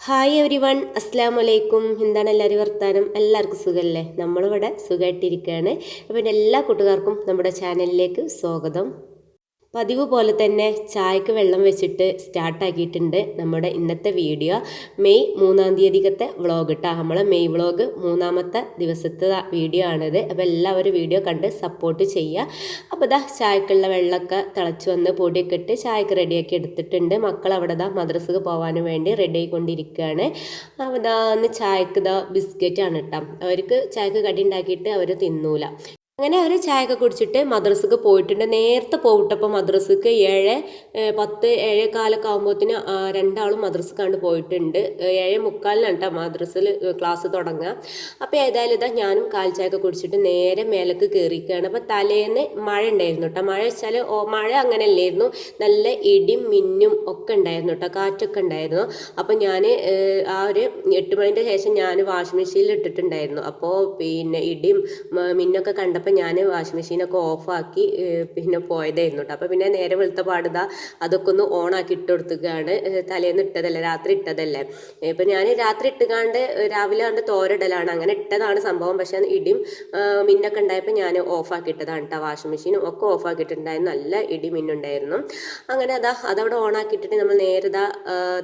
Hi every one അസ്സാം വലൈക്കും എന്താണ് എല്ലാവരും വർത്താനം? എല്ലാവർക്കും സുഖമല്ലേ നമ്മളിവിടെ സുഖമായിട്ടിരിക്കുകയാണ് അപ്പം എല്ലാ കൂട്ടുകാർക്കും നമ്മുടെ ചാനലിലേക്ക് സ്വാഗതം. പതിവ് പോലെ തന്നെ ചായക്ക് വെള്ളം വെച്ചിട്ട് സ്റ്റാർട്ടാക്കിയിട്ടുണ്ട് നമ്മുടെ ഇന്നത്തെ വീഡിയോ മെയ് മൂന്നാം തീയതിക്കത്തെ വ്ളോഗ് ഇട്ടാ നമ്മളെ മെയ് വ്ളോഗ് മൂന്നാമത്തെ ദിവസത്തെ വീഡിയോ ആണിത്. അപ്പോൾ എല്ലാവരും വീഡിയോ കണ്ട് സപ്പോർട്ട് ചെയ്യുക. അപ്പോൾ ഇതാ ചായക്കുള്ള വെള്ളമൊക്കെ തിളച്ച് വന്ന് പൊടിയൊക്കെ ഇട്ട് ചായക്ക് റെഡിയാക്കി എടുത്തിട്ടുണ്ട്. മക്കൾ അവിടെ ഇതാ മദ്രസക്ക് പോകാനും വേണ്ടി റെഡി ആയിക്കൊണ്ടിരിക്കുകയാണ്. അപ്പോൾ ഇതാ ഒന്ന് ചായക്ക് ഇതാ ബിസ്ക്കറ്റാണ് കേട്ടോ അവർക്ക് ചായക്ക് കടി ഉണ്ടാക്കിയിട്ട് അവർ തിന്നൂല. അങ്ങനെ അവർ ചായയൊക്കെ കുടിച്ചിട്ട് മദ്രസക്ക് പോയിട്ടുണ്ട്. നേരത്തെ പോയിട്ടപ്പോൾ മദ്രസക്ക് ഏഴ് പത്ത് ഏഴ് കാലൊക്കെ ആകുമ്പോഴത്തേന് രണ്ടാളും മദ്രസക്കാണ്ട് പോയിട്ടുണ്ട്. ഏഴ് മുക്കാലിനാണ് കേട്ടോ മദ്രസയിൽ ക്ലാസ് തുടങ്ങുക അപ്പോൾ ഏതായാലും ഇതാ ഞാനും കാൽ ചായയൊക്കെ കുടിച്ചിട്ട് നേരെ മേലേക്ക് കയറിക്കുകയാണ് അപ്പോൾ തലേന്ന് മഴ ഉണ്ടായിരുന്നു കേട്ടോ മഴ വെച്ചാൽ മഴ അങ്ങനെ അല്ലായിരുന്നു നല്ല ഇടിയും മിന്നും ഒക്കെ ഉണ്ടായിരുന്നു കേട്ടോ കാറ്റൊക്കെ ഉണ്ടായിരുന്നു. അപ്പോൾ ഞാൻ ആ ഒരു എട്ട് മണിന്റെ ശേഷം ഞാൻ വാഷിംഗ് മെഷീനിൽ ഇട്ടിട്ടുണ്ടായിരുന്നു. അപ്പോൾ പിന്നെ ഇടിയും മിന്നൊക്കെ കണ്ടപ്പോൾ ഞാൻ വാഷിംഗ് മെഷീനൊക്കെ ഓഫാക്കി പിന്നെ പോയതായിരുന്നു കേട്ടോ അപ്പോൾ പിന്നെ നേരെ വെളുത്ത പാടുതാ അതൊക്കെ ഒന്ന് ഓണാക്കി ഇട്ട് കൊടുത്തുകയാണ് തലേന്ന് ഇട്ടതല്ലേ രാത്രി ഇട്ടതല്ലേ. ഇപ്പം ഞാൻ രാത്രി ഇട്ടുകാണ്ട് രാവിലെ കണ്ട് തോരിടലാണ്. അങ്ങനെ ഇട്ടതാണ് സംഭവം. പക്ഷേ ഇടിയും മിന്നൊക്കെ ഉണ്ടായപ്പോൾ ഞാൻ ഓഫാക്കി ഇട്ടതാണ് കേട്ടോ വാഷിംഗ് മെഷീനും. ഒക്കെ ഓഫാക്കിയിട്ടുണ്ടായിരുന്നു നല്ല ഇടി മിന്നുണ്ടായിരുന്നു. അങ്ങനെ അതാ അതവിടെ ഓണാക്കിയിട്ടിട്ട് നമ്മൾ നേരെ ഇതാ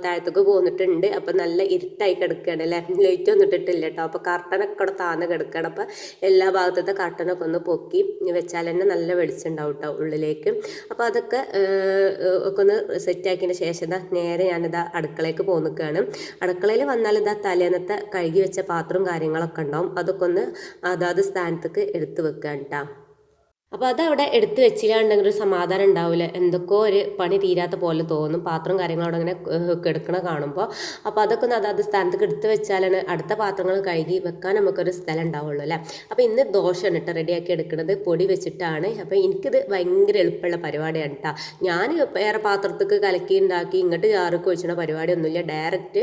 താഴത്തേക്ക് പോന്നിട്ടുണ്ട്. അപ്പം നല്ല ഇരുട്ടായി കിടക്കുകയാണ് അല്ലേ ലൈറ്റ് ഒന്നും ഇട്ടിട്ടില്ല കേട്ടോ അപ്പോൾ കർട്ടനൊക്കെ അവിടെ താന്ന് കിടക്കുകയാണ് അപ്പം എല്ലാ ഭാഗത്തത്തെ കർട്ടനൊക്കെ ഒന്ന് പൊക്കി വെച്ചാൽ തന്നെ നല്ല വെളിച്ചം ഉണ്ടാവും കേട്ടോ ഉള്ളിലേക്ക്. അപ്പോൾ അതൊക്കെ ഒക്കെ ഒന്ന് സെറ്റാക്കിയതിന് ശേഷം ഇതാ നേരെ ഞാനിതാ അടുക്കളയ്ക്ക് പോന്നിക്കുകയാണ് അടുക്കളയിൽ വന്നാൽ ഇതാ തലേന്നത്തെ കഴുകി വെച്ച പാത്രവും കാര്യങ്ങളൊക്കെ ഉണ്ടാവും. അതൊക്കെ ഒന്ന് അതാത് സ്ഥാനത്തേക്ക് എടുത്ത് വെക്കുക കേട്ടോ അപ്പോൾ അതവിടെ എടുത്തു വെച്ചില്ലാണ്ടെങ്കിൽ ഒരു സമാധാനം ഉണ്ടാവില്ല എന്തൊക്കെയോ ഒരു പണി തീരാത്ത പോലെ തോന്നും. പാത്രം കാര്യങ്ങളും അവിടെ ഇങ്ങനെ കാണുമ്പോൾ അപ്പോൾ അതൊക്കെ ഒന്ന് അതാത് സ്ഥാനത്തേക്ക് എടുത്ത് വെച്ചാലാണ് അടുത്ത പാത്രങ്ങൾ കഴുകി വെക്കാൻ നമുക്കൊരു സ്ഥലം ഉണ്ടാവുള്ളൂ അല്ലേ? അപ്പോൾ ഇന്ന് ദോശയാണ് കേട്ടോ റെഡിയാക്കി എടുക്കുന്നത് പൊടി വെച്ചിട്ടാണ്. അപ്പോൾ എനിക്കിത് ഭയങ്കര എളുപ്പമുള്ള പരിപാടിയാണ് കേട്ടോ. ഞാൻ വേറെ പാത്രത്തേക്ക് കലക്കി ഉണ്ടാക്കി ഇങ്ങോട്ട് ജാറൊക്കെ പരിപാടി പരിപാടിയൊന്നുമില്ല. ഡയറക്റ്റ്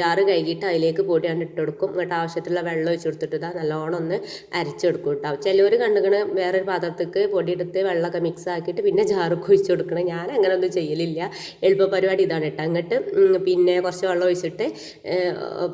ജാറ് കഴുകിയിട്ട് അതിലേക്ക് പൊടിയാണ് ഇട്ട് കൊടുക്കും. ഇങ്ങോട്ട് ആവശ്യത്തിലുള്ള വെള്ളം ഒഴിച്ച് കൊടുത്തിട്ട് നല്ലോണം ഒന്ന് അരച്ചെടുക്കും കേട്ടോ. ചിലവർ കണ്ടുകണ് വേറൊരു പാത്രത്തേക്ക് പൊടി എടുത്ത് വെള്ളമൊക്കെ മിക്സ് ആക്കിയിട്ട് പിന്നെ ജാറൊക്കെ ഒഴിച്ച് കൊടുക്കണം. ഞാൻ അങ്ങനെ ഒന്നും ചെയ്യലില്ല. എളുപ്പ പരിപാടി ഇതാണ് കേട്ടോ. അങ്ങോട്ട് പിന്നെ കുറച്ച് വെള്ളം ഒഴിച്ചിട്ട്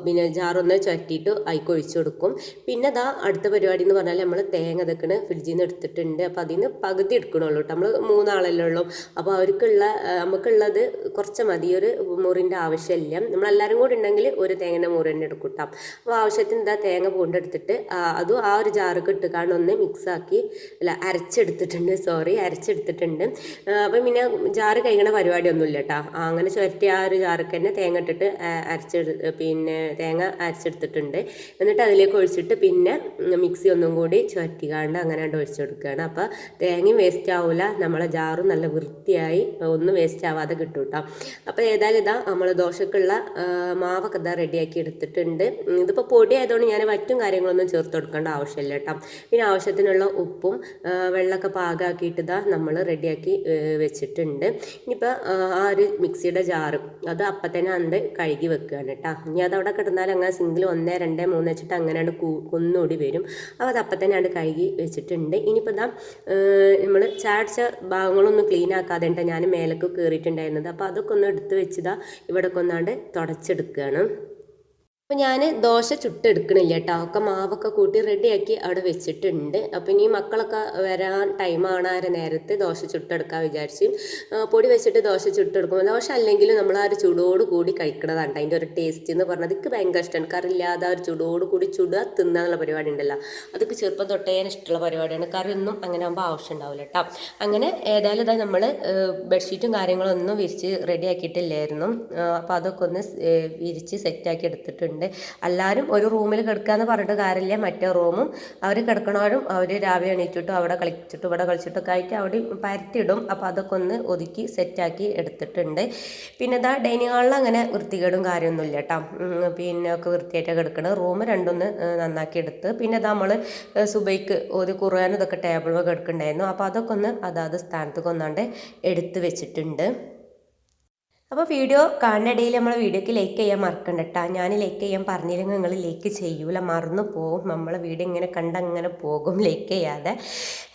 പിന്നെ ജാറൊന്ന് ചുരട്ടിയിട്ട് അതിക്ക് ഒഴിച്ച് കൊടുക്കും. പിന്നെ ദാ അടുത്ത പരിപാടി എന്ന് പറഞ്ഞാൽ നമ്മൾ തേങ്ങ ഇതൊക്കെ ഫ്രിഡ്ജിൽ നിന്ന് എടുത്തിട്ടുണ്ട്. അപ്പോൾ അതിൽ നിന്ന് പകുതി എടുക്കണുള്ളൂ കേട്ടോ. നമ്മൾ മൂന്നാളല്ലേ ഉള്ളൂ. അപ്പോൾ അവർക്കുള്ള നമുക്കുള്ളത് കുറച്ച് മതി. ഒരു മുറിന്റെ ആവശ്യമില്ല. നമ്മളെല്ലാവരും കൂടി ഉണ്ടെങ്കിൽ ഒരു തേങ്ങന്റെ മുറി തന്നെ എടുക്കും കേട്ടോ. അപ്പോൾ ആവശ്യത്തിന് ഇതാ തേങ്ങ പൂണ്ടെടുത്തിട്ട് അതും ആ ഒരു ജാറൊക്കെ ഇട്ട് കാണൊന്ന് മിക്സ് ആക്കി അല്ല അരച്ചെടുത്തിട്ടുണ്ട്. സോറി അരച്ചെടുത്തിട്ടുണ്ട്. അപ്പം പിന്നെ ജാറ് കഴിക്കണ പരിപാടിയൊന്നുമില്ല കേട്ടോ അങ്ങനെ ചുരട്ടി ആ ഒരു ജാറൊക്കെ തന്നെ തേങ്ങ ഇട്ടിട്ട് അരച്ചെടു പിന്നെ തേങ്ങ അരച്ചെടുത്തിട്ടുണ്ട്. എന്നിട്ട് അതിലേക്ക് ഒഴിച്ചിട്ട് പിന്നെ മിക്സി ഒന്നും കൂടി ചുരട്ടിക്കാണ്ട് അങ്ങനെ കണ്ട് ഒഴിച്ചു കൊടുക്കുകയാണ്. അപ്പോൾ തേങ്ങയും വേസ്റ്റ് ആവില്ല നമ്മളെ ജാറും നല്ല വൃത്തിയായി ഒന്നും വേസ്റ്റ് ആവാതെ കിട്ടും കേട്ടോ അപ്പോൾ ഏതായാലും ഇതാ നമ്മൾ ദോശക്കുള്ള മാവൊക്കെ ഇതാ റെഡിയാക്കി എടുത്തിട്ടുണ്ട്. ഇതിപ്പോൾ പൊടി ആയതുകൊണ്ട് ഞാൻ മറ്റും കാര്യങ്ങളൊന്നും ചേർത്ത് കൊടുക്കേണ്ട ആവശ്യമില്ല കേട്ടോ പിന്നെ ആവശ്യത്തിനുള്ള ഉപ്പും വെള്ളമൊക്കെ പാകമാക്കിയിട്ട് ഇതാ നമ്മൾ റെഡിയാക്കി വെച്ചിട്ടുണ്ട്. ഇനിയിപ്പോൾ ആ ഒരു മിക്സിയുടെ ജാറ് അത് അപ്പം തന്നെ അണ്ട് കഴുകി വെക്കുകയാണ് കേട്ടോ ഇനി അതവിടെ കിടന്നാൽ അങ്ങനെ സിംഗിൾ ഒന്ന് രണ്ട് മൂന്ന് വെച്ചിട്ട് അങ്ങനെ അങ്ങട് കു കുന്നോടി വരും. അപ്പോൾ അത് അപ്പം തന്നെ അത് കഴുകി വെച്ചിട്ടുണ്ട്. ഇനിയിപ്പോൾ ഇതാ നമ്മൾ ചാടിച്ച ഭാഗങ്ങളൊന്നും ക്ലീൻ ആക്കാതെ ഞാൻ മേലേക്ക് കയറിയിട്ടുണ്ടായിരുന്നത് അപ്പോൾ അതൊക്കെ ഒന്ന് എടുത്ത് വെച്ചതാ ഇവിടെ കൊന്നാണ്ട് തുടച്ചെടുക്കുകയാണ് അപ്പോൾ ഞാൻ ദോശ ചുട്ടെടുക്കണില്ല കേട്ടോ ഒക്കെ മാവൊക്കെ കൂട്ടി റെഡിയാക്കി അവിടെ വെച്ചിട്ടുണ്ട്. അപ്പോൾ ഇനി മക്കളൊക്കെ വരാൻ ടൈം ഒരു നേരത്തെ ദോശ ചുട്ടെടുക്കാൻ വിചാരിച്ച്. പൊടി വെച്ചിട്ട് ദോശ ചുട്ടെടുക്കുമ്പോൾ ദോശ അല്ലെങ്കിൽ നമ്മൾ ആ ഒരു ചൂടോട് കൂടി കഴിക്കണതാണ് അതിന്റെ ഒരു ടേസ്റ്റ് എന്ന് പറഞ്ഞത് എനിക്ക് ഭയങ്കര ഇഷ്ടമാണ് കറി ഇല്ലാതെ ആ ഒരു ചൂടോട് കൂടി ചുടുക തിന്നുക എന്നുള്ള പരിപാടി ഉണ്ടല്ലോ. അതൊക്കെ ചെറുപ്പം തൊട്ടേ ഇഷ്ടമുള്ള പരിപാടിയാണ്. കറി ഒന്നും അങ്ങനെ ആകുമ്പോൾ ആവശ്യം ഉണ്ടാവില്ല കേട്ടോ അങ്ങനെ ഏതായാലും ഇതാ നമ്മൾ ബെഡ്ഷീറ്റും കാര്യങ്ങളൊന്നും വിരിച്ച് റെഡിയാക്കിയിട്ടില്ലായിരുന്നു അപ്പോൾ അതൊക്കെ ഒന്ന് വിരിച്ച് സെറ്റാക്കി എടുത്തിട്ടുണ്ട്. എല്ലാവരും ഒരു റൂമിൽ കിടക്കാന്ന് പറഞ്ഞിട്ട് കാര്യമില്ല. മറ്റേ റൂമും അവർ കിടക്കണവരും അവർ രാവിലെ എണീറ്റിട്ടും അവിടെ കളിച്ചിട്ടും ഇവിടെ കളിച്ചിട്ടൊക്കെ ആയിട്ട് അവിടെ പരത്തിയിടും. അപ്പോൾ അതൊക്കെ ഒന്ന് ഒതുക്കി സെറ്റാക്കി എടുത്തിട്ടുണ്ട്. പിന്നെ ഇതാ ഡൈനിങ് ഹാളിൽ അങ്ങനെ വൃത്തികേടും കാര്യമൊന്നുമില്ല കേട്ടോ പിന്നെ ഒക്കെ വൃത്തിയായിട്ട് കിടക്കണം റൂം രണ്ടൊന്ന് നന്നാക്കി എടുത്ത്. പിന്നെ നമ്മൾ സുബൈക്ക് ഒരു ഖുർആൻ ഇതൊക്കെ ടേബിളൊക്കെ എടുക്കണ്ടായിരുന്നു അപ്പോൾ അതൊക്കെ ഒന്ന് അതാത് സ്ഥാനത്തൊക്കെ ഒന്നാണ്ട് എടുത്ത് വെച്ചിട്ടുണ്ട്. അപ്പോൾ വീഡിയോ കാണുന്നിടയിൽ നമ്മൾ വീഡിയോക്ക് ലൈക്ക് ചെയ്യാൻ മറക്കണ്ട കേട്ടോ ഞാൻ ലൈക്ക് ചെയ്യാൻ പറഞ്ഞില്ലെങ്കിൽ നിങ്ങൾ ലൈക്ക് ചെയ്യൂല. മറന്നു പോകും. നമ്മളെ വീഡിയോ ഇങ്ങനെ കണ്ടങ്ങനെ പോകും. ലൈക്ക് ചെയ്യാതെ.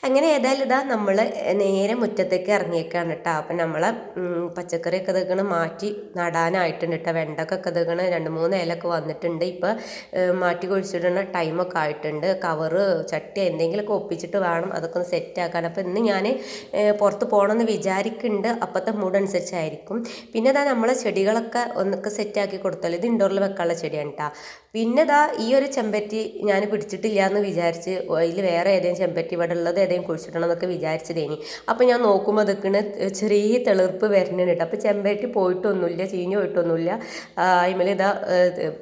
അങ്ങനെ ഏതായാലും ഇതാ നമ്മൾ നേരെ മുറ്റത്തേക്ക് ഇറങ്ങിയേക്കാണ് കേട്ടോ അപ്പം നമ്മളെ പച്ചക്കറിയൊക്കെ ഇതൊക്കെ മാറ്റി നടാനായിട്ടുണ്ട് കേട്ടോ വെണ്ടക്കൊക്കെ ഇതൊക്കെ രണ്ട് മൂന്ന് ഇലൊക്കെ വന്നിട്ടുണ്ട്. ഇപ്പോൾ മാറ്റി കുഴിച്ചിടുന്ന ടൈമൊക്കെ ആയിട്ടുണ്ട്. കവറ് ചട്ടി എന്തെങ്കിലുമൊക്കെ ഒപ്പിച്ചിട്ട് വേണം അതൊക്കെ ഒന്ന് സെറ്റാക്കാൻ അപ്പോൾ ഇന്ന് ഞാൻ പുറത്ത് പോകണമെന്ന് വിചാരിക്കുന്നുണ്ട്. അപ്പോഴത്തെ മൂഡ് അനുസരിച്ചായിരിക്കും. പിന്നെ ഇതാ നമ്മളെ ചെടികളൊക്കെ ഒന്നൊക്കെ സെറ്റാക്കി കൊടുത്താൽ ഇത് ഇൻഡോറിൽ വെക്കാനുള്ള ചെടിയാണ് കേട്ടോ പിന്നെ ഇതാ ഈ ഒരു ചെമ്പറ്റി ഞാൻ പിടിച്ചിട്ടില്ല എന്ന് വിചാരിച്ച് അതിൽ വേറെ ഏതെങ്കിലും ചെമ്പറ്റി ഇവിടെ ഉള്ളത് ഏതെങ്കിലും കുഴിച്ചിടണം എന്നൊക്കെ വിചാരിച്ചതേനി. അപ്പോൾ ഞാൻ നോക്കുമ്പോൾ അതൊക്കെ ചെറിയ തെളിർപ്പ് വരുന്നുണ്ട് കേട്ടോ അപ്പോൾ ചെമ്പറ്റി പോയിട്ടൊന്നുമില്ല ചീഞ്ഞു പോയിട്ടൊന്നുമില്ല അതിമേൽ ഇതാ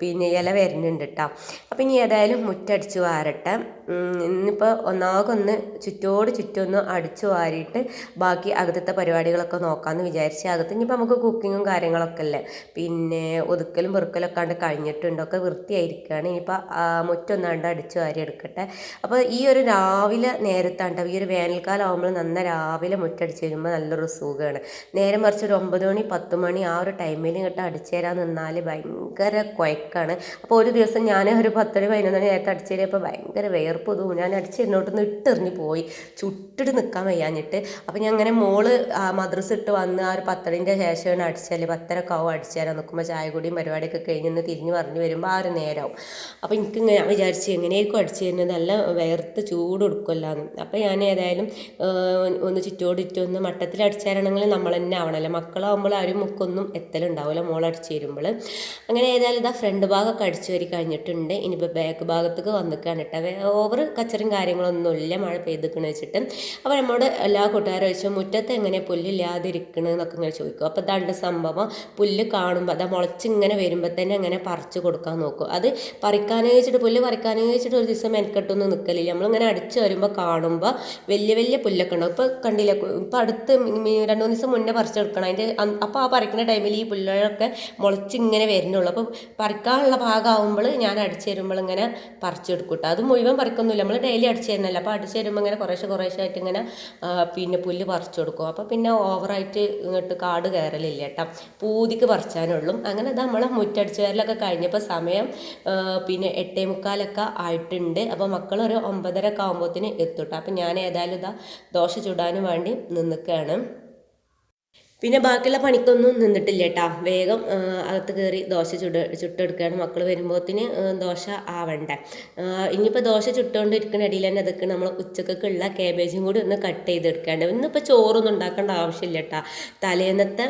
പിന്നെ ഇല വരുന്നുണ്ട് കേട്ടോ അപ്പോൾ ഇനി ഏതായാലും മുറ്റടിച്ച് വാരട്ടെ. ഇന്നിപ്പോൾ ഒന്നാകൊന്ന് ചുറ്റോട് ചുറ്റൊന്ന് അടിച്ചു വാരിയിട്ട് ബാക്കി അകത്തത്തെ പരിപാടികളൊക്കെ നോക്കാമെന്ന് വിചാരിച്ച് അകത്ത് ഇനിയിപ്പോൾ നമുക്ക് കുക്കിങ്ങും കാര്യങ്ങളൊക്കെ അല്ലേ പിന്നെ ഒതുക്കലും വെറുക്കലൊക്കെ ആണ്ട് കഴിഞ്ഞിട്ടുണ്ട്. ഒക്കെ വൃത്തിയായിരിക്കുകയാണ്. ഇനിയിപ്പോൾ മുറ്റൊന്നാണ്ട് അടിച്ചു വാരി എടുക്കട്ടെ. അപ്പോൾ ഈ ഒരു രാവിലെ നേരത്താണ്ട് ഈ ഒരു വേനൽക്കാലം ആകുമ്പോൾ നന്ന രാവിലെ മുറ്റടിച്ച് വരുമ്പോൾ നല്ലൊരു സുഖമാണ്. നേരെ മറിച്ച് ഒരു ഒമ്പത് മണി പത്ത് മണി ആ ഒരു ടൈമിൽ ഇങ്ങോട്ട് അടിച്ചു തരാൻ നിന്നാൽ ഭയങ്കര കുഴക്കാണ് അപ്പോൾ ഒരു ദിവസം ഞാൻ ഒരു പത്തടി പതിനൊന്ന് മണി നേരത്തെ അടിച്ചു തരിയപ്പോൾ ഭയങ്കര വേർപ്പ് തോന്നും ഞാൻ അടിച്ച് എന്നോട്ടൊന്ന് ഇട്ടെറിഞ്ഞ് പോയി. ചുട്ടിട്ട് നിൽക്കാൻ വയ്യാഞ്ഞിട്ട്. അപ്പോൾ ഞാൻ അങ്ങനെ മോൾ മദ്രസ് ഇട്ട് വന്ന് ആ ഒരു പത്തടിന്റെ ശേഷമാണ് അടിച്ചാൽ പത്തരക്കാവും ആവും അടിച്ചു നിൽക്കുമ്പോൾ ചായ കൂടിയും പരിപാടിയൊക്കെ കഴിഞ്ഞ് തിരിഞ്ഞ് പറഞ്ഞു വരുമ്പോൾ ആ ഒരു നേരമാവും അപ്പോൾ എനിക്ക് ഞാൻ വിചാരിച്ച് എങ്ങനെയൊക്കെ അടിച്ചു തരുന്നത് നല്ല വേർത്ത് ചൂട് കൊടുക്കുമല്ലാന്ന് അപ്പോൾ ഞാൻ ഏതായാലും ഒന്ന് ചുറ്റോടിറ്റ് ഒന്ന് മട്ടത്തിൽ അടിച്ചു തരണമെങ്കിൽ നമ്മൾ തന്നെ ആവണമല്ലോ മക്കളാവുമ്പോൾ ആരും മുക്കൊന്നും എത്തലുണ്ടാവില്ല മോൾ അടിച്ചു തരുമ്പോൾ അങ്ങനെ ഏതായാലും ഇതാ ഫ്രണ്ട് ഭാഗമൊക്കെ അടിച്ചു വരി കഴിഞ്ഞിട്ടുണ്ട്. ഇനിയിപ്പോൾ ബാക്ക് ഭാഗത്തേക്ക് വന്നിക്കാണ് കേട്ടോ. ഓവർ കച്ചറും കാര്യങ്ങളൊന്നുമില്ല മഴ പെയ്തിക്കണ വെച്ചിട്ട്. അപ്പോൾ നമ്മുടെ എല്ലാ കൂട്ടുകാരും ചോദിച്ചു മുറ്റത്ത് എങ്ങനെ പുല്ലില്ലാതിരിക്കണമെന്നൊക്കെ ഇങ്ങനെ ചോദിക്കും. അപ്പോൾ ഇതാണ്ട് സംഭവം പുല്ല് കാണുമ്പോൾ അതാ മുളച്ചിങ്ങനെ വരുമ്പോൾ തന്നെ അങ്ങനെ പറിച്ച് കൊടുക്കാൻ നോക്കും. അത് പറിക്കാനേ വെച്ചിട്ട് പുല്ല് പറിക്കാനേ വെച്ചിട്ട് ഒരു ദിവസം മെനക്കെട്ടൊന്നും നിൽക്കലില്ല നമ്മളിങ്ങനെ അടിച്ച് വരുമ്പോൾ കാണുമ്പോൾ വലിയ വലിയ പുല്ലൊക്കെ ഉണ്ടാവും. ഇപ്പോൾ കണ്ടില്ല ഇപ്പോൾ അടുത്ത് രണ്ട് മൂന്ന് ദിവസം മുന്നേ പറിച്ചെടുക്കണം. അതിന്റെ അപ്പോൾ ആ പറിക്കുന്ന ടൈമിൽ ഈ പുല്ലൊക്കെ മുളച്ചിങ്ങനെ വരുന്നുള്ളൂ. അപ്പോൾ പറിക്കാനുള്ള ഭാഗമാകുമ്പോൾ ഞാൻ അടിച്ച് തരുമ്പോൾ ഇങ്ങനെ പറിച്ചെടുക്കും കേട്ടോ അത് മുഴുവൻ പറിക്കൊന്നുമില്ല. നമ്മൾ ഡെയിലി അടിച്ച് തരുന്നല്ല അപ്പോൾ അടിച്ച് തരുമ്പോൾ ഇങ്ങനെ കുറേശ്ശെ കുറേശ്ശെ ആയിട്ട് ഇങ്ങനെ പിന്നെ പുല്ല് പറിച്ചു കൊടുക്കും. അപ്പോൾ പിന്നെ ഓവറായിട്ട് ഇങ്ങോട്ട് കാട് കയറലില്ല കേട്ടോ പൂതിക്ക് പറിച്ചാനുള്ളൂ. അങ്ങനെ അത് നമ്മളെ മുറ്റടിച്ചു വരലൊക്കെ കഴിഞ്ഞപ്പോൾ സമയം പിന്നെ എട്ടേ മുക്കാലൊക്കെ ആയിട്ടുണ്ട്. അപ്പോൾ മക്കൾ ഒരു ഒമ്പതര ഒക്കെ ആകുമ്പോഴത്തേന് എത്തുട്ടോ. അപ്പം ഞാൻ ഏതായാലും ഇതാ ദോശ ചുടാനും വേണ്ടി നിന്നിക്കുകയാണ് പിന്നെ ബാക്കിയുള്ള പണിക്കൊന്നും നിന്നിട്ടില്ല കേട്ടാ വേഗം അകത്ത് കയറി ദോശ ചുട് ചുട്ടെടുക്കുകയാണ് മക്കൾ വരുമ്പോഴത്തിന് ദോശ ആവണ്ട. ഇനിയിപ്പോൾ ദോശ ചുട്ടുകൊണ്ടിരിക്കുന്ന ഇടയിൽ തന്നെ അതൊക്കെ നമ്മൾ ഉച്ചക്കൊക്കെയുള്ള കേബേജും കൂടി ഒന്ന് കട്ട് ചെയ്തെടുക്കാണ്ട്. ഇന്നിപ്പോൾ ചോറൊന്നും ഉണ്ടാക്കേണ്ട ആവശ്യമില്ല കേട്ടാ തലേന്നത്തെ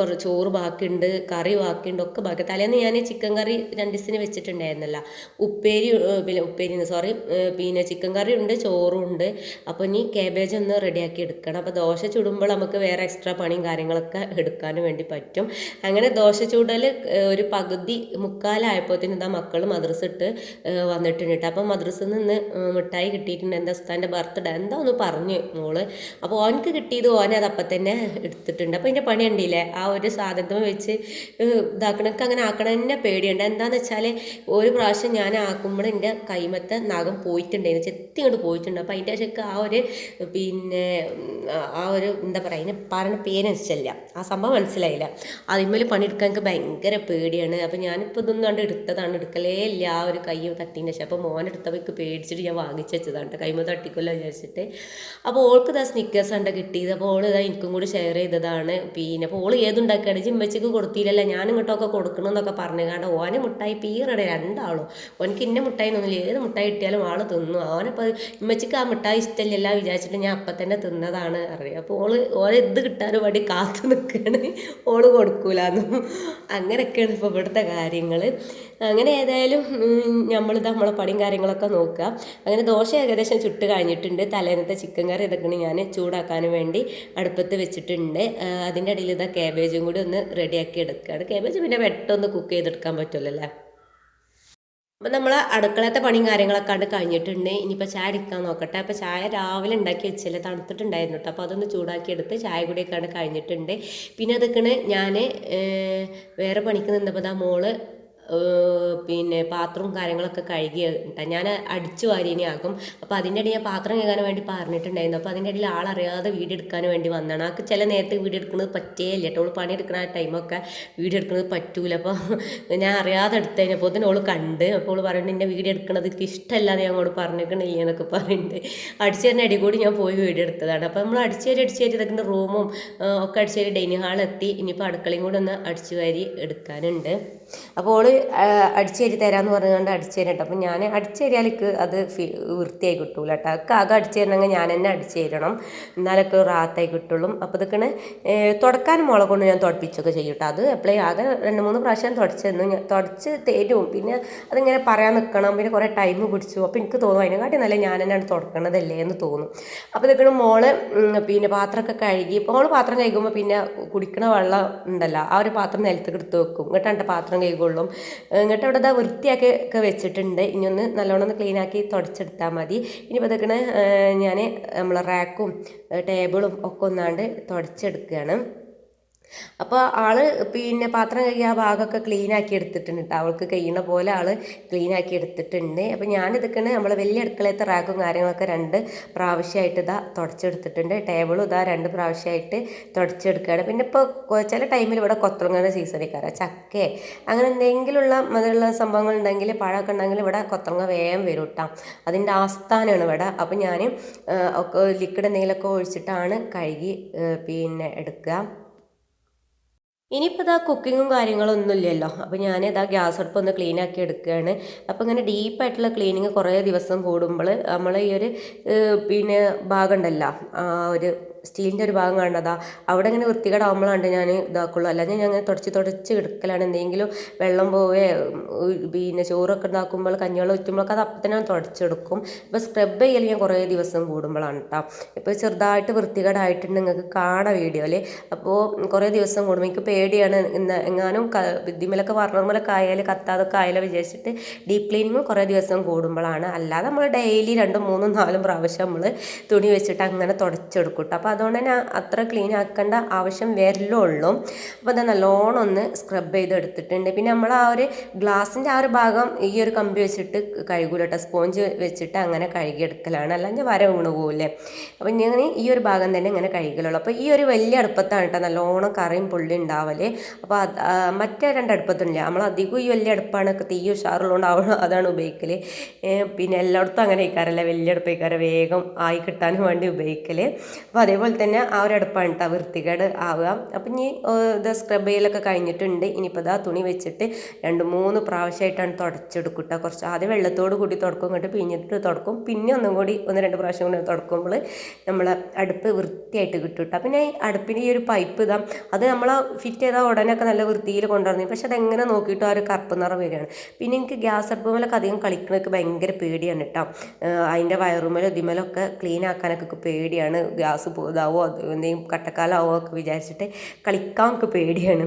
കുറച്ച് ചോറ് ബാക്കിയുണ്ട് കറി ബാക്കിയുണ്ട് ഒക്കെ ബാക്കി. തലേന്ന് ഞാൻ ചിക്കൻ കറി രണ്ട് ദിവസത്തിന് വെച്ചിട്ടുണ്ടായിരുന്നല്ല. ഉപ്പേരി പിന്നെ ഉപ്പേരി സോറി പിന്നെ ചിക്കൻ കറി ഉണ്ട് ചോറും ഉണ്ട്. അപ്പോൾ ഇനി കേബേജ് ഒന്ന് റെഡിയാക്കി എടുക്കണം. അപ്പോൾ ദോശ ചുടുമ്പോൾ നമുക്ക് വേറെ എക്സ്ട്രാ പണിയും കാര്യങ്ങളും കാര്യങ്ങളൊക്കെ എടുക്കാൻ വേണ്ടി പറ്റും. അങ്ങനെ ദോശ ചൂടൽ ഒരു പകുതി മുക്കാലായപ്പോഴത്തേനും ഇതാ മക്കൾ മദ്രസ ഇട്ട് വന്നിട്ടുണ്ട് കേട്ടോ. അപ്പോൾ മദ്രസിൽ നിന്ന് മിഠായി കിട്ടിയിട്ടുണ്ട്. എന്താ ഉസ്താന്റെ ബർത്ത്ഡേ? എന്താ ഒന്ന് പറഞ്ഞു മോൾ. അപ്പോൾ ഓനക്ക് കിട്ടിയത് ഓനെ അത് അപ്പം തന്നെ എടുത്തിട്ടുണ്ട്. അപ്പോൾ ഇതിന്റെ പണി ഉണ്ടില്ലേ ആ ഒരു സാധനത്തിൽ വെച്ച് ഇതാക്കണക്ക് അങ്ങനെ ആക്കണ തന്നെ പേടിയുണ്ട്. എന്താണെന്ന് വെച്ചാൽ ഒരു പ്രാവശ്യം ഞാൻ ആക്കുമ്പോൾ എന്റെ കൈമത്തെ നഖം പോയിട്ടുണ്ടായിരുന്നു. ചെത്തി ഇങ്ങോട്ട് പോയിട്ടുണ്ട്. അപ്പോൾ അതിന്റെ ശരിക്കും ആ ഒരു പിന്നെ ആ ഒരു എന്താ പറയുക അതിന് പറഞ്ഞ പേരനുസരിച്ചല്ല മനസ്സിലായില്ല. ആ സംഭവം മനസ്സിലായില്ല. അതിന്മേൽ പണിയെടുക്കാൻ എനിക്ക് ഭയങ്കര പേടിയാണ്. അപ്പം ഞാനിപ്പോൾ ഇതൊന്നും കണ്ട് എടുത്തതാണ്. എടുക്കലേ ഇല്ല. ആ ഒരു കൈ തട്ടീന്റെ ശേഷം. അപ്പോൾ മോനെടുത്തപ്പോൾ എനിക്ക് പേടിച്ചിട്ട് ഞാൻ വാങ്ങിച്ചു വെച്ചതാണ് കൈമ തട്ടിക്കുമല്ലോ വിചാരിച്ചിട്ട്. അപ്പോൾ ഓൾക്ക് ഇതാ സ്നിക്കേഴ്സ് ഉണ്ട് കിട്ടിയത്. അപ്പോൾ ഓൾ ഇതാ എനിക്കും കൂടി ഷെയർ ചെയ്തതാണ്. പിന്നെ അപ്പോൾ ഓൾ ഏതുണ്ടാക്കുകയാണ് ജിമ്മച്ചക്ക് കൊടുത്തില്ലല്ല. ഞാൻ കൊടുക്കണം എന്നൊക്കെ പറഞ്ഞു കാരണം ഓനെ മുട്ടായി പീറടെ രണ്ടാളും. ഓനക്ക് ഇന്ന മുട്ടായി തോന്നില്ല ഏത് മുട്ടായി കിട്ടിയാലും ആൾ തിന്നു. അവനപ്പോൾ ഇമ്മച്ചിക്ക് ആ മുട്ടായി ഇഷ്ടമില്ല വിചാരിച്ചിട്ട് ഞാൻ അപ്പം തന്നെ തിന്നതാണ്. അറിയാം. അപ്പോൾ ഓൾ ഓരോ ഇത് കിട്ടാനും വേണ്ടി കാത്തു കാത്തു നിൽക്കുകയാണ് ഓൾ കൊടുക്കൂലെന്നും. അങ്ങനെയൊക്കെയാണ് ഇപ്പോൾ ഇവിടുത്തെ കാര്യങ്ങൾ അങ്ങനെ ഏതായാലും നമ്മളിത് നമ്മളെ പണിയും കാര്യങ്ങളൊക്കെ നോക്കുക അങ്ങനെ ദോശ ഏകദേശം ചുട്ട് കഴിഞ്ഞിട്ടുണ്ട്. തലേന്നത്തെ ചിക്കൻ കറി ഇതൊക്കെയാണ് ഞാൻ ചൂടാക്കാനും വേണ്ടി അടുപ്പത്ത് വെച്ചിട്ടുണ്ട്. അതിന്റെ ഇടയിൽ ഇതാ കാബേജും കൂടി ഒന്ന് റെഡിയാക്കി എടുക്കുകയാണ് കാബേജ് പിന്നെ പെട്ടെന്ന് കുക്ക് ചെയ്തെടുക്കാൻ പറ്റുമല്ലോ അപ്പം നമ്മൾ അടുക്കളത്തെ പണിയും കാര്യങ്ങളൊക്കെ കണ്ട് കഴിഞ്ഞിട്ടുണ്ട്. ഇനിയിപ്പോൾ ചായ അടിക്കാൻ നോക്കട്ടെ. അപ്പോൾ ചായ രാവിലെ ഉണ്ടാക്കി വെച്ചില്ല തണുത്തിട്ടുണ്ടായിരുന്നു കേട്ടോ അപ്പോൾ അതൊന്ന് ചൂടാക്കി എടുത്ത് ചായ കൂടിയൊക്കെ കണ്ട് കഴിഞ്ഞിട്ടുണ്ട്. പിന്നെ അതൊക്കെയാണ് ഞാൻ വേറെ പണിക്ക് നിന്നപ്പോൾ ദാ മോൾ പിന്നെ പാത്രവും കാര്യങ്ങളൊക്കെ കഴുകി ഇട്ടാ ഞാൻ അടിച്ചു വാരിനെയാക്കും അപ്പോൾ അതിന്റെ ഇടയിൽ ഞാൻ പാത്രം കഴുകാൻ വേണ്ടി പറഞ്ഞിട്ടുണ്ടായിരുന്നു. അപ്പോൾ അതിന്റെ ഇടയിൽ ആളറിയാതെ വീഡിയോ വേണ്ടി വന്നതാണ്. ആൾക്ക് ചില നേരത്തെ വീഡിയോ എടുക്കുന്നത് പറ്റേ ഇല്ല കേട്ടോ ഓൾ പണിയെടുക്കുന്ന ആ ടൈമൊക്കെ വീഡിയോ എടുക്കുന്നത് പറ്റൂല. അപ്പോൾ ഞാൻ അറിയാതെ എടുത്തതിന്. അപ്പോൾ തന്നെ ഓൾ കണ്ട് അപ്പോൾ ഓൾ പറയുന്നുണ്ട് എന്റെ വീഡിയോ എടുക്കുന്നത് എനിക്ക് ഇഷ്ടമല്ല എന്ന് ഞാൻ അങ്ങോട്ട് പറഞ്ഞിട്ടുണ്ടെങ്കിൽ എന്നൊക്കെ പറയുന്നുണ്ട് അടിച്ചേരിന്റെ അടി കൂടി ഞാൻ പോയി വീഡിയോ എടുത്തതാണ്. അപ്പോൾ നമ്മൾ അടിച്ചു വരി ഇതൊക്കെ റൂമും ഒക്കെ അടിച്ചു വരി ഡൈനിങ് ഹാളെത്തി ഇനിയിപ്പോൾ അടുക്കളയും കൂടെ ഒന്ന് അടിച്ചു വാരി എടുക്കാനുണ്ട്. അപ്പോൾ ഓൾ അടിച്ചേരി തരാമെന്ന് പറഞ്ഞുകൊണ്ട് അടിച്ചേരി അപ്പം ഞാൻ അടിച്ചേരിയാലേക്ക് അത് വൃത്തിയായി കിട്ടൂല കേട്ടോ ഒക്കെ ആകെ അടിച്ചേരണമെങ്കിൽ ഞാൻ തന്നെ അടിച്ചേരണം. എന്നാലൊക്കെ റാത്തായി കിട്ടുള്ളൂ. അപ്പോൾ ഇതൊക്കെ തുടക്കാൻ മുളക് കൊണ്ട് ഞാൻ തുടപ്പിച്ചൊക്കെ ചെയ്യും കേട്ടോ അത് എപ്പോഴും ആകെ രണ്ട് മൂന്ന് പ്രാവശ്യം തുടച്ചെന്ന് ഞാൻ തുടച്ച് തരും. പിന്നെ അതിങ്ങനെ പറയാൻ നിൽക്കണം പിന്നെ കുറേ ടൈം പിടിച്ചു. അപ്പോൾ എനിക്ക് തോന്നും അതിനെക്കാട്ടി നല്ല ഞാൻ തന്നെയാണ് തുടക്കണതല്ലേ എന്ന് തോന്നും. അപ്പോൾ ഇതൊക്കെ മോൾ പിന്നെ പാത്രമൊക്കെ കഴുകി ഇപ്പോൾ മോൾ പാത്രം കഴുകുമ്പോൾ പിന്നെ കുടിക്കണ വെള്ളം ഉണ്ടല്ലോ. ആ ഒരു പാത്രം നിലത്തേക്ക് എടുത്ത് വെക്കും. എന്നിട്ടാണ് പാത്രം കഴുകുള്ളൂ എന്നിട്ട് അവിടെ ഇതാ വൃത്തിയാക്കി ഒക്കെ വെച്ചിട്ടുണ്ട്. ഇനി ഒന്ന് നല്ലോണം ഒന്ന് ക്ലീൻ ആക്കി തുടച്ചെടുത്താൽ മതി. ഇനിയിപ്പോൾ ഇതൊക്കെ ഞാൻ നമ്മളെ റാക്കും ടേബിളും ഒക്കെ ഒന്നാണ്ട് തുടച്ചെടുക്കുകയാണ് അപ്പോൾ ആൾ പിന്നെ പാത്രം കഴുകിയ ആ ഭാഗമൊക്കെ ക്ലീൻ ആക്കി എടുത്തിട്ടുണ്ട് കേട്ടോ അവൾക്ക് കഴിയണ പോലെ ആൾ ക്ലീൻ ആക്കി എടുത്തിട്ടുണ്ട്. അപ്പോൾ ഞാനിതൊക്കെയാണ് നമ്മൾ വലിയ അടുക്കളയത്തെ റാക്കും കാര്യങ്ങളൊക്കെ രണ്ട് പ്രാവശ്യമായിട്ട് ഇതാ തുടച്ചെടുത്തിട്ടുണ്ട്. ടേബിളും ഇതാ രണ്ട് പ്രാവശ്യമായിട്ട് തുടച്ചെടുക്കുകയാണ്. പിന്നെ ഇപ്പോൾ ചില ടൈമിൽ ഇവിടെ കൊത്തളങ്ങയുടെ സീസണിക്കാര ചക്കേ അങ്ങനെ എന്തെങ്കിലുമുള്ള മതിലുള്ള സംഭവങ്ങൾ ഉണ്ടെങ്കിൽ പഴമൊക്കെ ഉണ്ടെങ്കിൽ ഇവിടെ കൊത്തളങ്ങ വേഗം വരും കേട്ടോ അതിന്റെ ആസ്ഥാനമാണ് ഇവിടെ. അപ്പോൾ ഞാൻ ലിക്വിഡ് എന്തെങ്കിലുമൊക്കെ ഒഴിച്ചിട്ടാണ് കഴുകി പിന്നെ എടുക്കുക. ഇനിയിപ്പോൾ ഇതാ കുക്കിങ്ങും കാര്യങ്ങളും ഇല്ലല്ലോ. അപ്പോൾ ഞാൻ ഇതാ ഗ്യാസ് അടുപ്പ് ഒന്ന് ക്ലീൻ ആക്കി എടുക്കുകയാണ് അപ്പോൾ ഇങ്ങനെ ഡീപ്പായിട്ടുള്ള ക്ലീനിങ് കുറേ ദിവസം കൂടുമ്പോൾ നമ്മൾ ഈ ഒരു പിന്നെ ഭാഗം ഉണ്ടല്ലോ ആ ഒരു സ്റ്റീലിന്റെ ഒരു ഭാഗം കാണുന്നതാ. അവിടെ ഇങ്ങനെ വൃത്തികേടാവുമ്പോഴാണ് ഞാൻ ഇതാക്കുള്ളൂ. അല്ലാതെ ഞാൻ അങ്ങനെ തുടച്ച് തുടച്ച് എടുക്കലാണ് എന്തെങ്കിലും വെള്ളം പോവേ പിന്നെ ചോറൊക്കെ ഉണ്ടാക്കുമ്പോൾ കഞ്ഞിവെള്ളം ഒറ്റുമ്പോഴൊക്കെ അത് അപ്പം തന്നെ ഞാൻ തുടച്ചെടുക്കും. ഇപ്പോൾ സ്ക്രബ് ചെയ്യൽ ഞാൻ കുറേ ദിവസം കൂടുമ്പോഴാണ് കേട്ടോ ഇപ്പോൾ ചെറുതായിട്ട് വൃത്തികേടായിട്ടുണ്ട് നിങ്ങൾക്ക് കാണാം അല്ലേ അപ്പോൾ കുറേ ദിവസം കൂടുമ്പോൾ എനിക്ക് പേടിയാണ്. എങ്ങാനും ഇതിമലൊക്കെ വർണമലൊക്കെ ആയാൽ കത്താതൊക്കെ ആയാലും വിചാരിച്ചിട്ട് ഡീപ്പ് ക്ലീനിങ് കുറേ ദിവസം കൂടുമ്പോഴാണ് അല്ലാതെ നമ്മൾ ഡെയിലി രണ്ടും മൂന്നും നാലും പ്രാവശ്യം നമ്മൾ തുണി വെച്ചിട്ട് അങ്ങനെ തുടച്ചെടുക്കും കേട്ടോ അപ്പോൾ അതുകൊണ്ട് തന്നെ അത്ര ക്ലീൻ ആക്കേണ്ട ആവശ്യം വരലേ ഉള്ളൂ അപ്പോൾ അത് നല്ലോണം ഒന്ന് സ്ക്രബ് ചെയ്ത് എടുത്തിട്ടുണ്ട്. പിന്നെ നമ്മൾ ആ ഒരു ഗ്ലാസിന്റെ ആ ഒരു ഭാഗം ഈ ഒരു കമ്പി വെച്ചിട്ട് കഴുകൂല കേട്ടോ സ്പോഞ്ച് വെച്ചിട്ട് അങ്ങനെ കഴുകിയെടുക്കലാണ് അല്ലാതെ വര വീണ് പോകില്ലേ അപ്പോൾ ഞാൻ ഈ ഒരു ഭാഗം തന്നെ ഇങ്ങനെ കഴുകലുള്ളൂ. അപ്പോൾ ഈ ഒരു വലിയ അടുപ്പത്താണ് കേട്ടോ നല്ലോണം കറിയും പുള്ളി ഉണ്ടാവൽ. അപ്പോൾ മറ്റേ രണ്ട് അടുപ്പത്തില്ല നമ്മൾ അധികം ഈ വലിയ അടുപ്പാണ് തീ ഉഷാറുള്ളതുകൊണ്ട് അവ അതാണ് ഉപയോഗിക്കൽ പിന്നെ എല്ലായിടത്തും അങ്ങനെ ഇക്കാറല്ല വലിയ അടുപ്പ് ഇക്കാരം വേഗം ആയി കിട്ടാൻ വേണ്ടി ഉപയോഗിക്കൽ അപ്പോൾ അതേപോലെ തന്നെ ആ ഒരു അടുപ്പാണ് കേട്ടോ വൃത്തികേട് ആവുക. അപ്പം ഇനി ഇത് സ്ക്രബ് ചെയ്യലൊക്കെ കഴിഞ്ഞിട്ടുണ്ട്. ഇനിയിപ്പോൾ ഇതാ തുണി വെച്ചിട്ട് രണ്ട് മൂന്ന് പ്രാവശ്യമായിട്ടാണ് തുടച്ചെടുക്കും കേട്ടോ കുറച്ച് ആദ്യം വെള്ളത്തോട് കൂടി തുടക്കും ഇങ്ങോട്ട് പിഴിഞ്ഞിട്ട് തുടക്കും. പിന്നെ ഒന്നും കൂടി ഒന്ന് രണ്ട് പ്രാവശ്യം കൂടി തുടക്കുമ്പോൾ നമ്മൾ അടുപ്പ് വൃത്തിയായിട്ട് കിട്ടും കേട്ടോ പിന്നെ അടുപ്പിന് ഈ ഒരു പൈപ്പ് ഇതാ അത് നമ്മൾ ഫിറ്റ് ചെയ്താൽ ഉടനെയൊക്കെ നല്ല വൃത്തിയിൽ കൊണ്ടുവന്നു പക്ഷെ അതെങ്ങനെ നോക്കിയിട്ട് ആ ഒരു കറുപ്പ് നിറം വരികയാണ്. പിന്നെ എനിക്ക് ഗ്യാസ് അടുപ്പ് മേലൊക്കെ അധികം കളിക്കണമൊക്കെ ഭയങ്കര പേടിയാണ് കേട്ടോ അതിന്റെ വയറുമേലും ഇതിമേലൊക്കെ ക്ലീൻ ആക്കാനൊക്കെ പേടിയാണ്. ഗ്യാസ് ഇതാവോ? അത് എന്തെങ്കിലും കട്ടക്കാലാവോ ഒക്കെ വിചാരിച്ചിട്ട് കളിക്കാൻ ഒക്കെ പേടിയാണ്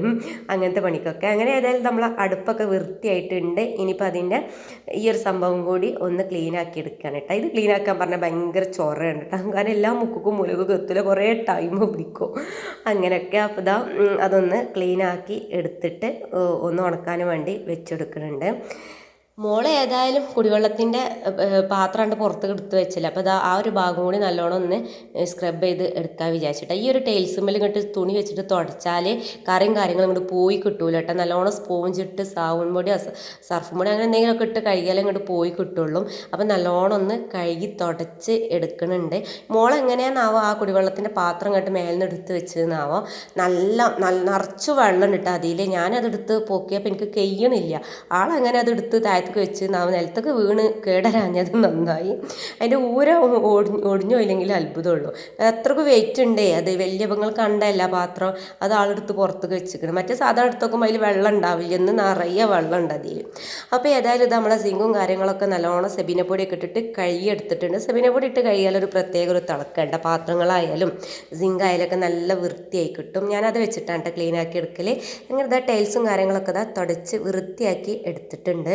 അങ്ങനത്തെ പണിക്കൊക്കെ. അങ്ങനെ ഏതായാലും നമ്മൾ അടുപ്പൊക്കെ വൃത്തിയായിട്ടുണ്ട്. ഇനിയിപ്പോൾ അതിന്റെ ഈ ഒരു സംഭവം കൂടി ഒന്ന് ക്ലീൻ ആക്കി എടുക്കുകയാണ് കേട്ടോ. ഇത് ക്ലീൻ ആക്കാൻ പറഞ്ഞാൽ ഭയങ്കര ചൊറയാണ് കേട്ടോ. കാരണം എല്ലാ മുക്കും മുലകും എത്തില്ല കുറേ ടൈം പിടിക്കും. അങ്ങനെയൊക്കെ അപ്പോൾ ഇതാ അതൊന്ന് ക്ലീൻ ആക്കി എടുത്തിട്ട് ഒന്ന് ഉണക്കാൻ വേണ്ടി വെച്ചെടുക്കുന്നുണ്ട്. മോൾ ഏതായാലും കുടിവെള്ളത്തിന്റെ പാത്രം കണ്ട് പുറത്ത് എടുത്ത് വെച്ചില്ല. അപ്പോൾ അത് ആ ഒരു ഭാഗം കൂടി നല്ലോണം ഒന്ന് സ്ക്രബ് ചെയ്ത് എടുക്കാൻ വിചാരിച്ചിട്ടാണ് ഈ ഒരു ടൈൽസുമ്മൽ ഇങ്ങോട്ട് തുണി വെച്ചിട്ട് തുടച്ചാൽ കറിയും കാര്യങ്ങളും ഇങ്ങോട്ട് പോയി കിട്ടൂല കേട്ടോ നല്ലോണം സ്പോഞ്ച് ഇട്ട് സാബുൺ പൊടി സർഫ് പൊടി അങ്ങനെ എന്തെങ്കിലുമൊക്കെ ഇട്ട് കഴുകിയാലേ ഇങ്ങോട്ട് പോയി കിട്ടുള്ളൂ. അപ്പോൾ നല്ലോണം ഒന്ന് കഴുകി തുടച്ച് എടുക്കണുണ്ട്. മോൾ എങ്ങനെയാണെന്നാവോ ആ കുടിവെള്ളത്തിന്റെ പാത്രം ഇങ്ങോട്ട് മേലിന്ന് എടുത്ത് വെച്ചതെന്നാവോ? നല്ല നല്ല നിറച്ച് വെള്ളം ഇട്ട് അതിൽ ഞാനതെടുത്ത് പൊക്കിയപ്പോൾ എനിക്ക് കെയ്യണില്ല. ആളങ്ങനെ അതെടുത്ത് താഴത്തേക്ക് വെച്ച് നാം നിലത്തൊക്കെ വീണ് കേടരാഞ്ഞത് നന്നായി. അതിന്റെ ഊര ഒടിഞ്ഞു ഇല്ലെങ്കിൽ അത്ഭുതമുള്ളൂ. അത്രയ്ക്ക് വെയിറ്റ് ഉണ്ടേ. അത് വലിയ പങ്ങൾ കണ്ടല്ല പാത്രം അത് ആളെടുത്ത് പുറത്തേക്ക് വെച്ചിരിക്കണം. മറ്റേ സാധാരണ എടുത്ത് നോക്കുമ്പോൾ അതിൽ വെള്ളം ഉണ്ടാവില്ല. എന്ന് നിറയെ വെള്ളം ഉണ്ട് അതിൽ അപ്പോൾ ഏതായാലും ഇത് നമ്മളെ സിങ്കും കാര്യങ്ങളൊക്കെ നല്ലോണം സെബിന പൊടിയൊക്കെ ഇട്ടിട്ട് കഴുകി എടുത്തിട്ടുണ്ട്. സെബിന പൊടി ഇട്ട് കഴിയാൽ ഒരു പ്രത്യേക ഒരു തിളക്കേണ്ട പാത്രങ്ങളായാലും സിങ്ക് ആയാലൊക്കെ നല്ല വൃത്തിയായി കിട്ടും. ഞാനത് വെച്ചിട്ടാണ് കേട്ടോ ക്ലീൻ ആക്കി എടുക്കൽ അങ്ങനെ ഇതാ ടൈൽസും കാര്യങ്ങളൊക്കെ ഇതാ തുടച്ച് വൃത്തിയാക്കി എടുത്തിട്ടുണ്ട്.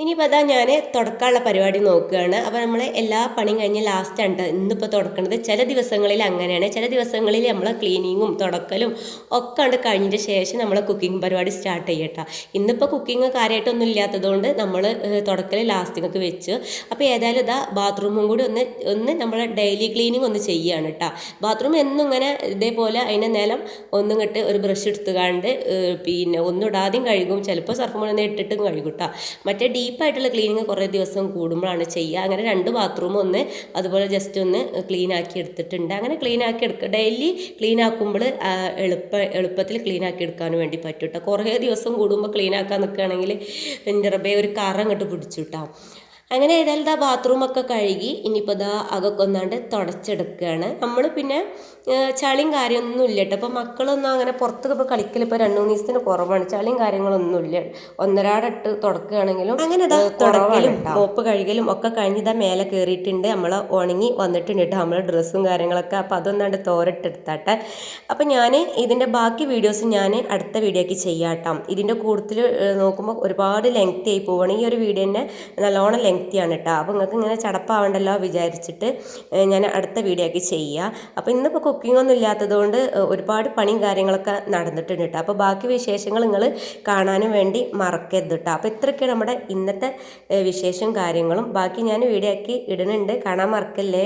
ഇനിയിപ്പോൾ അതാ ഞാൻ തുടക്കാനുള്ള പരിപാടി നോക്കുകയാണ്. അപ്പോൾ നമ്മൾ എല്ലാ പണിയും കഴിഞ്ഞ് ലാസ്റ്റ് ആണ് ട്ടോ. ഇന്നിപ്പോൾ തുടക്കണത് ചില ദിവസങ്ങളിൽ അങ്ങനെയാണ്. ചില ദിവസങ്ങളിൽ നമ്മൾ ക്ലീനിങ്ങും തുടക്കലും ഒക്കെ ഉണ്ട് കഴിഞ്ഞതിന് ശേഷം നമ്മൾ കുക്കിംഗ് പരിപാടി സ്റ്റാർട്ട് ചെയ്യട്ടോ. ഇന്നിപ്പോൾ കുക്കിംഗ് കാര്യമായിട്ടൊന്നും ഇല്ലാത്തതുകൊണ്ട് നമ്മൾ തുടക്കൽ ലാസ്റ്റിങ്ങൾക്ക് വെച്ച്. അപ്പോൾ ഏതായാലും ഇതാ ബാത്റൂമും കൂടി ഒന്ന് ഒന്ന് നമ്മൾ ഡെയിലി ക്ലീനിങ് ഒന്ന് ചെയ്യുകയാണ് കേട്ടോ ബാത്റൂം എന്നും ഇങ്ങനെ ഇതേപോലെ അതിന്റെ നിലം ഒന്നും കിട്ട് ഒരു ബ്രഷ് എടുത്തുകാണ്ട് പിന്നെ ഒന്നും ഇടാതെയും കഴുകും. ചിലപ്പോൾ സർഫ് ഒന്ന് ഇട്ടിട്ടും കഴുകും കേട്ടോ മറ്റേ ഡീപ്പായിട്ടുള്ള ക്ലീനിങ് കുറേ ദിവസം കൂടുമ്പോഴാണ് ചെയ്യുക. അങ്ങനെ രണ്ട് ബാത്റൂം ഒന്ന് അതുപോലെ ജസ്റ്റ് ഒന്ന് ക്ലീൻ ആക്കി എടുത്തിട്ടുണ്ട്. അങ്ങനെ ക്ലീൻ ആക്കി എടുക്കുക ഡെയിലി ക്ലീൻ ആക്കുമ്പോൾ എളുപ്പ എളുപ്പത്തിൽ ക്ലീൻ ആക്കി എടുക്കാൻ വേണ്ടി പറ്റും കേട്ടോ കുറേ ദിവസം കൂടുമ്പോൾ ക്ലീൻ ആക്കാൻ നിൽക്കുകയാണെങ്കിൽ എന്റെ ഒരു കറ അങ്ങോട്ട് പിടിച്ചു കേട്ടോ അങ്ങനെ ഏതായാലും ഇതാ ബാത്റൂമൊക്കെ കഴുകി ഇനിയിപ്പോൾ ഇതാ അകൊക്കെ ഒന്നാണ്ട് തുടച്ചെടുക്കുകയാണ്. നമ്മൾ പിന്നെ ചളിയും കാര്യമൊന്നും ഇല്ല കേട്ടോ അപ്പോൾ മക്കളൊന്നും അങ്ങനെ പുറത്തൊക്കെ ഇപ്പോൾ കളിക്കൽ ഇപ്പോൾ രണ്ട് മൂന്ന് ദിവസത്തിന് കുറവാണ്. ചളിയും കാര്യങ്ങളൊന്നും ഇല്ല. ഒന്നരാടിട്ട് തുടക്കുകയാണെങ്കിലും അങ്ങനെ ഇതാ തുടക്കലും മോപ്പ് കഴുകലും ഒക്കെ കഴിഞ്ഞ് ഇതാ മേലെ കയറിയിട്ടുണ്ട്. നമ്മൾ ഉണങ്ങി വന്നിട്ടുണ്ട് കേട്ടോ നമ്മളെ ഡ്രസ്സും കാര്യങ്ങളൊക്കെ. അപ്പോൾ അതൊന്നാണ്ട് തോരട്ടെടുത്താട്ടെ. അപ്പോൾ ഞാൻ ഇതിന്റെ ബാക്കി വീഡിയോസ് ഞാൻ അടുത്ത വീഡിയോക്ക് ചെയ്യാം കേട്ടോ ഇതിന്റെ കൂടുതൽ നോക്കുമ്പോൾ ഒരുപാട് ലെങ്ത് ആയി പോവുകയാണ് ഈ ഒരു വീഡിയോ തന്നെ നല്ലോണം ലെങ്തിയാണ് കേട്ടോ. അപ്പോൾ നിങ്ങൾക്ക് ഇങ്ങനെ ചടപ്പാവണ്ടല്ലോ വിചാരിച്ചിട്ട് ഞാൻ അടുത്ത വീഡിയോ ആക്കി ചെയ്യുക അപ്പോൾ ഇന്നിപ്പോൾ കുക്കിംഗ് ഒന്നും ഇല്ലാത്തതുകൊണ്ട് കൊണ്ട് ഒരുപാട് പണിയും കാര്യങ്ങളൊക്കെ നടന്നിട്ടുണ്ട് കേട്ടോ. അപ്പോൾ ബാക്കി വിശേഷങ്ങൾ നിങ്ങൾ കാണാനും വേണ്ടി മറക്കരുത് കേട്ടോ. അപ്പോൾ ഇത്രയൊക്കെയാണ് നമ്മുടെ ഇന്നത്തെ വിശേഷവും വിശേഷം കാര്യങ്ങളും. ബാക്കി ഞാൻ വീഡിയോ ആക്കി ഇടുന്നുണ്ട്. കാണാൻ മറക്കല്ലേ?